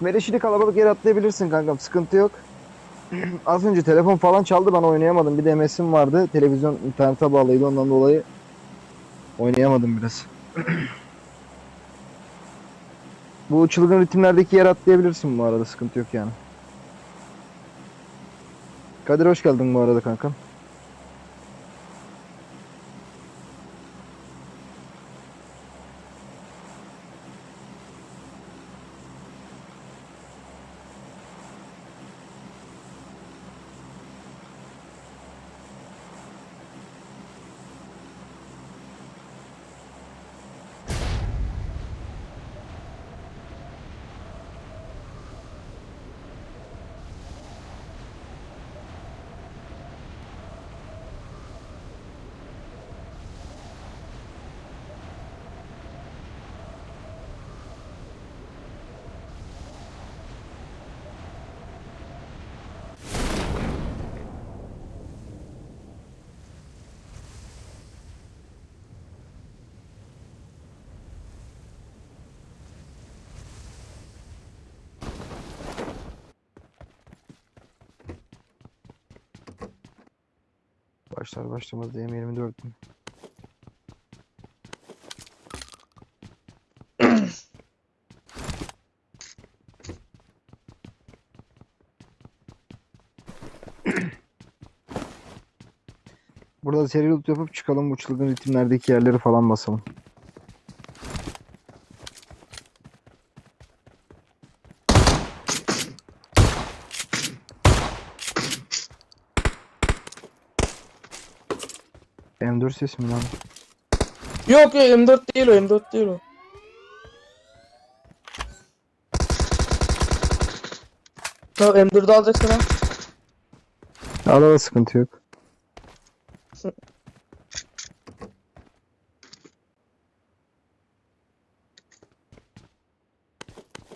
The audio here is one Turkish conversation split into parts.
Meleşili kalabalık yere atlayabilirsin kankam. Sıkıntı yok. Az önce telefon falan çaldı ben oynayamadım. Bir de MS'im vardı. Televizyon internete bağlıydı ondan dolayı oynayamadım biraz. Bu çılgın ritimlerdeki yere atlayabilirsin bu arada. Sıkıntı yok yani. Kadir hoş geldin bu arada kankam. Başlar başlamaz diye 24 mi? Burada seri loot yapıp çıkalım bu çılgın ritimlerdeki yerleri falan basalım. M4 ses mi lan? Yok yok M4 değil o M4 değil o. Tamam M4'ü alacaksın ha. Al al sıkıntı yok.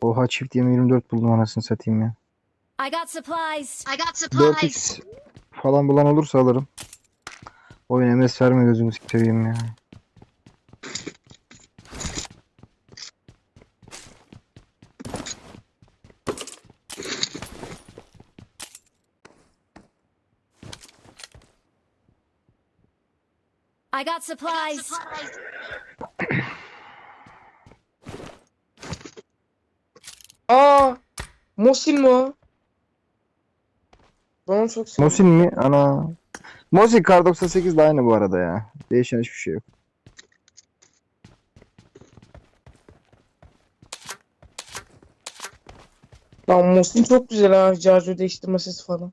Oha çift 24 buldum anasını satayım ya. I got supplies. I got supplies. 4x falan bulan olursa alırım. Oyun MS verme gözümü seveyim ya. I got supplies. Aa, Mosin mi o? Onu çok seviyorum. Mosin mi? Ana. Mosin Kar 98 de aynı bu arada ya. Değişen hiçbir şey yok. Lan Mosin çok güzel ha. Charger değiştirme sesi falan.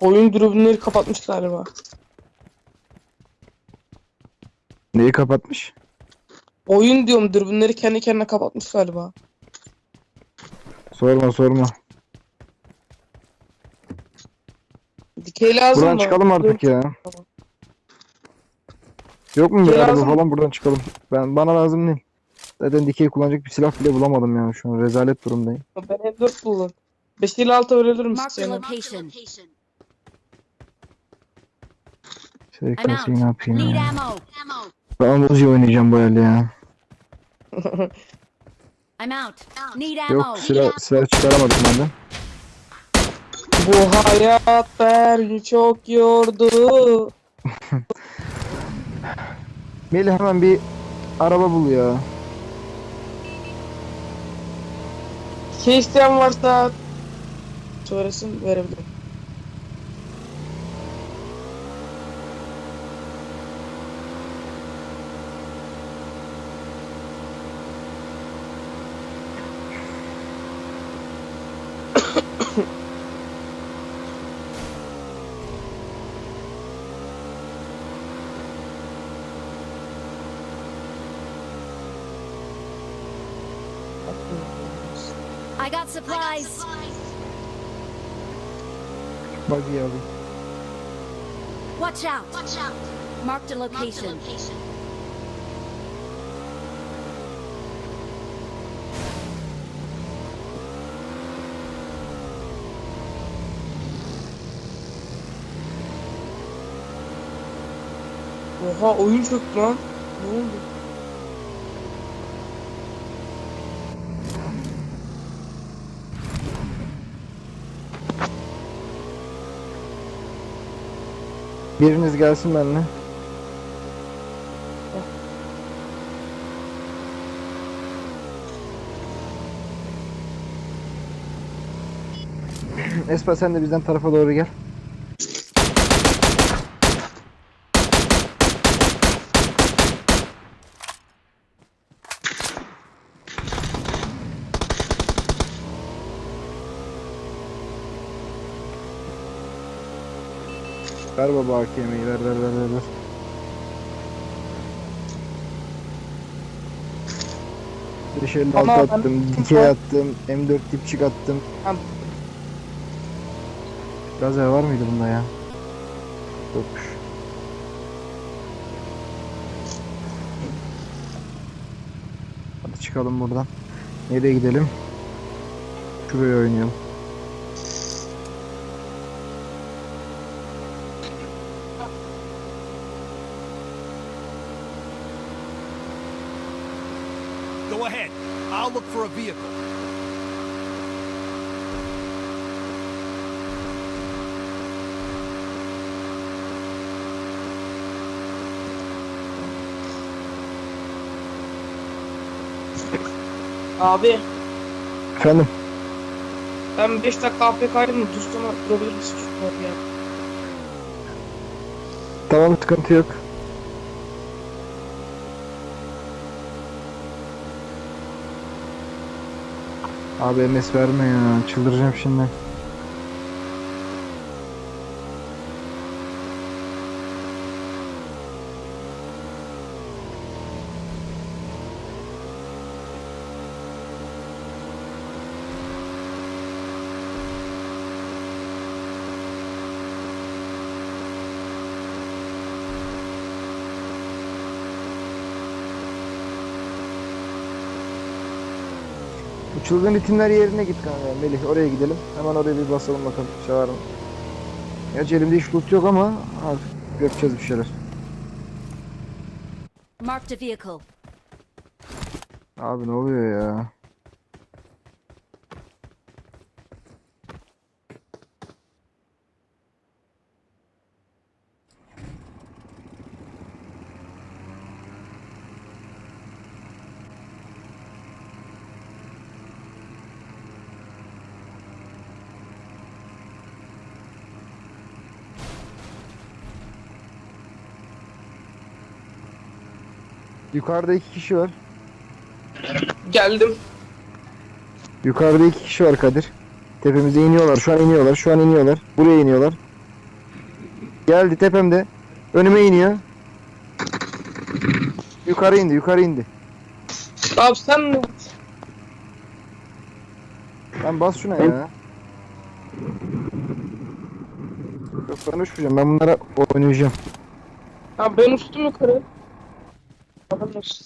Oyun dürbünleri kapatmış galiba. Neyi kapatmış? Oyun diyorum dürbünleri kendi kendine kapatmış galiba. Sorma sorma. Dikey lazım Buradan mı? çıkalım artık ya. Tamam. Yok mu bir Şey araba lazım falan buradan çıkalım. Ben bana lazım değil. Zaten dikey kullanacak bir silah bile bulamadım yani şu an rezalet durumdayım. Ben M4 buldum. 5 ile 6 öğrenirim Mark the seni. location. Şey I'm kasayı ne yapayım ya. Ben Uzi oynayacağım bu elde ya. I'm out. Need ammo. Yok silah, silah çıkaramadım ben de. Bu hayat beni çok yordu. Melih hemen bir araba bul ya. Şey isteyen varsa söylesin verebilirim. I got supplies. Buggy alayım. Watch out. Marked a location. Oha oyun çöktü lan. Ne oldu? Biriniz gelsin benimle. Espa sen de bizden tarafa doğru gel. Ver baba AKM'yi ver ver ver ver. elli Ama altı ben- attım, dikey attım, M4 dipçik attım. Lazer var mıydı bunda ya? Yokmuş. Hadi çıkalım buradan. Nereye gidelim? Şuraya oynayalım. For a vehicle. Abi Efendim? ben 5 dakika AFK'ydım da Tuzcan'a durabilir misin şu abi ya? Tamam sıkıntı yok. Abi MS verme ya. Çıldıracağım şimdi. Bu çılgın ritimler yerine git kanka Melih oraya gidelim. Hemen oraya bir basalım bakalım mı? Gerçi elimde hiç loot yok ama artık yapacağız bir şeyler. Marked a vehicle. Abi ne oluyor ya? Yukarıda iki kişi var. Geldim. Yukarıda iki kişi var Kadir. Tepemize iniyorlar. Şu an iniyorlar. Şu an iniyorlar. Buraya iniyorlar. Geldi tepemde. Önüme iniyor. Yukarı indi. Yukarı indi. Abi sen mi? Ben bas şuna ya. Yok ben uçmayacağım. Ben bunlara oynayacağım. Abi ben uçtum yukarı. Adamlar.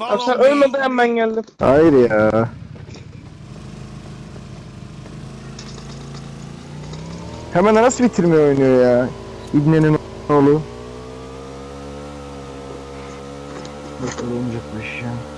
Abi sen me. ölmeden ben geldim. Hayır ya. Hemen nasıl bitirmeye oynuyor ya? İbnenin oğlu. Bakalım iş ya.